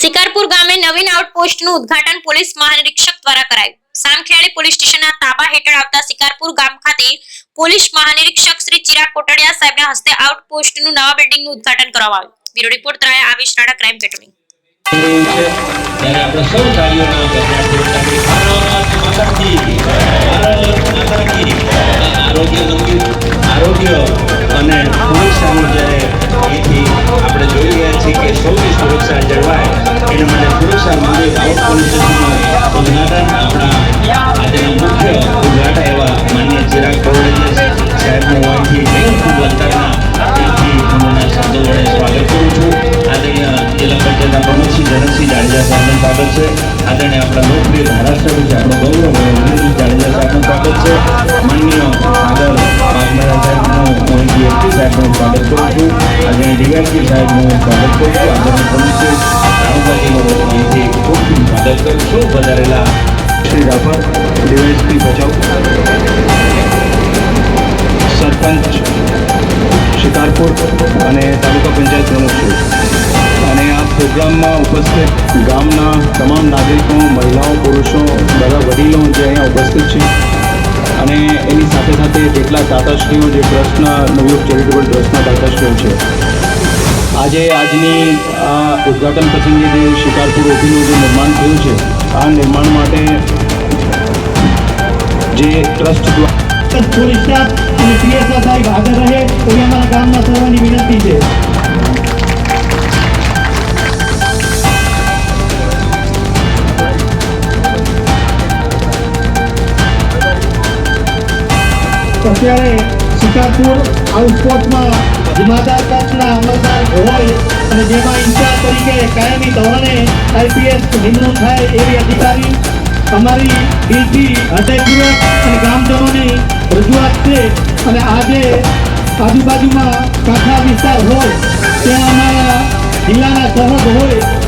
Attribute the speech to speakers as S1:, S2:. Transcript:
S1: શિકારપુર ગામે નવીન આઉટપોસ્ટનું ઉદ્ઘાટન પોલીસ મહાનિરીક્ષક દ્વારા કરાયું. સામખિયાળી પોલીસ સ્ટેશનના તાબા હેઠળ આવતા શિકારપુર ગામ ખાતે પોલીસ મહાનિરીક્ષક શ્રી ચિરાગ કોટડિયા સાહેબના હસ્તે આઉટપોસ્ટનું નવા બિલ્ડિંગનું ઉદ્ઘાટન કરવામાં આવ્યું. બ્યુરો રિપોર્ટ તરાયા આવેશ રાણા ક્રાઇમ પેટ્રોલિંગ.
S2: આરોગ્ય અને સુરક્ષાનું જ્યારે આપણે જોઈ રહ્યા છીએ કે સૌની સુરક્ષા જળવાય એના માટે સુરક્ષા મંદિર આઉટ આપણા આજના મુખ્ય ઉદ્ઘાટક એવા માન્ય ચિરાગ કોરડિયા સાહેબનું અહીંથી હું ખૂબ વડે સ્વાગત કરું છું. આદરણીય જિલ્લા પંચાયતના પ્રમુખશ્રી ધનસિંહ જાડેજા સાહેબનું સ્વાગત છે. આદરણીય આપણા લોકપ્રિય ધારાસભ્ય છે. આપણો ગૌરવ વિનયજી જાડેજા છે. માનનીય આગળ વાઘમેરા સાહેબનું અહીંથી એસપી સાહેબનું સ્વાગત કરું છું. આદરણીય ડીવાયસપી સાહેબનું
S3: ભચાઉ સરપંચ શિકારપુર અને તાલુકા પંચાયત પ્રમુખ અને આ પ્રોગ્રામમાં ઉપસ્થિત ગામના તમામ નાગરિકો, મહિલાઓ, પુરુષો, બધા વડીલો જે અહીંયા ઉપસ્થિત છે અને એની સાથે સાથે જેટલા દાતાશ્રીઓ જે ટ્રસ્ટના, નવયુગ ચેરિટેબલ ટ્રસ્ટના દાતાશ્રીઓ છે. આજે આજની આ ઉદ્ઘાટન પ્રસંગે જે શિકારપુર ઓપીનું જે નિર્માણ થયું છે, આ નિર્માણ માટે જે ટ્રસ્ટ દ્વારા
S4: પોલીસ રહે એવી અમારા ગામના સર્વની વિનંતી છે. અત્યારે શિકારપુર આઉટપોર્ટમાં જમાદાર પક્ષના અમલદાર હોય અને જેમાં ઇન્ચાર્જ તરીકે કાયમી ધોરણે આઈપીએસ નિમણૂક થાય એવી અધિકારી અમારી દિલથી હૃદયપૂર્વક અને ગ્રામજનોની રજૂઆત છે અને આજે આજુબાજુમાં કાંઠા વિસ્તાર હોય ત્યાં અમારા જિલ્લાના સરહદ હોય